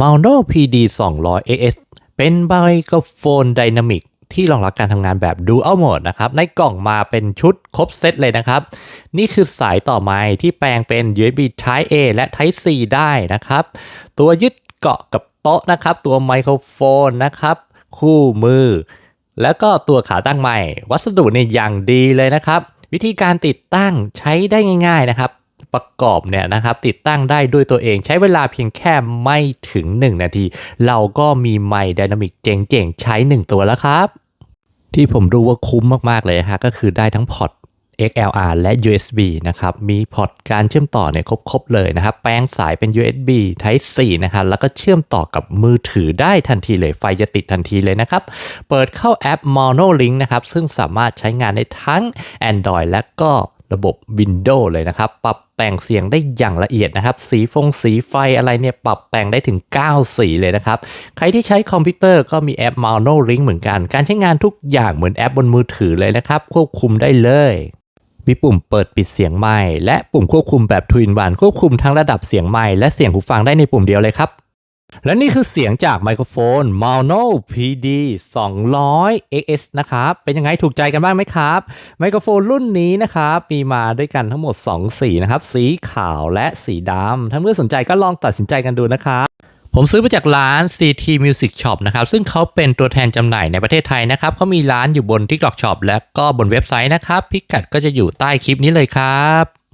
m a u n o PD 200 AS เป็นไมโครโฟนไดนามิกที่รองรับการทำงานแบบ Dual Mode นะครับ ในกล่องมาเป็นชุดครบเซตเลยนะครับ นี่คือสายต่อไม้ที่แปลงเป็น USB Type A และ Type C ได้นะครับ ตัวยึดเกาะกับโต๊ะนะครับ ตัวไมโครโฟนนะครับ คู่มือ แล้วก็ตัวขาตั้งใหม่วัสดุเนี่ยอย่างดีเลยนะครับ วิธีการติดตั้งใช้ได้ง่าย ๆนะครับ ประกอบเนี่ยนะครับติดตั้งได้ด้วยตัวเองใช้เวลาเพียงแค่ไม่ถึง 1 นาที เราก็มีไมค์ไดนามิกเจ๋งๆ ใช้ 1 ตัวแล้วครับ ที่ผมรู้ว่าคุ้มมากๆเลยฮะก็คือได้ทั้งพอร์ต XLR และ USB นะครับ มีพอร์ตการเชื่อมต่อเนี่ยครบ ๆ เลยนะครับ แปลงสายเป็น USB Type C นะครับ แล้วก็เชื่อมต่อกับมือถือได้ทันทีเลย ไฟจะติดทันทีเลยนะครับ เปิดเข้าแอป Monolink นะครับ ซึ่งสามารถใช้งานได้ทั้ง Android และก็ ระบบ Windows เลยนะครับ ปรับแต่งเสียงได้อย่างละเอียดนะครับ สีฟงสีไฟอะไรเนี่ยปรับแต่งได้ถึง 9 สีเลยนะครับ ใครที่ใช้คอมพิวเตอร์ก็มีแอป Monolink เหมือนกัน การใช้งานทุกอย่างเหมือนแอปบนมือถือเลยนะครับ ควบคุมได้เลยมีปุ่มเปิดปิดเสียงไมค์และปุ่มควบคุมแบบ Two in One ควบคุมทั้งระดับเสียงไมค์และเสียงหูฟังได้ในปุ่มเดียวเลยครับ และนี่คือเสียงจากไมโครโฟน Mono PD 200 XS นะครับ เป็นยังไงถูกใจกันบ้างไหมครับ ไมโครโฟนรุ่นนี้นะครับมีมาด้วยกันทั้งหมด 2 สีนะครับ สีขาวและสีดำ ถ้าเมื่อสนใจก็ลองตัดสินใจกันดูนะครับผมซื้อมาจากร้าน CT Music Shop นะครับ ซึ่งเขาเป็นตัวแทนจำหน่ายในประเทศไทยนะครับเขามีร้านอยู่บน TikTok Shop และก็บนเว็บไซต์นะครับ พิกัดก็จะอยู่ใต้คลิปนี้เลยครับ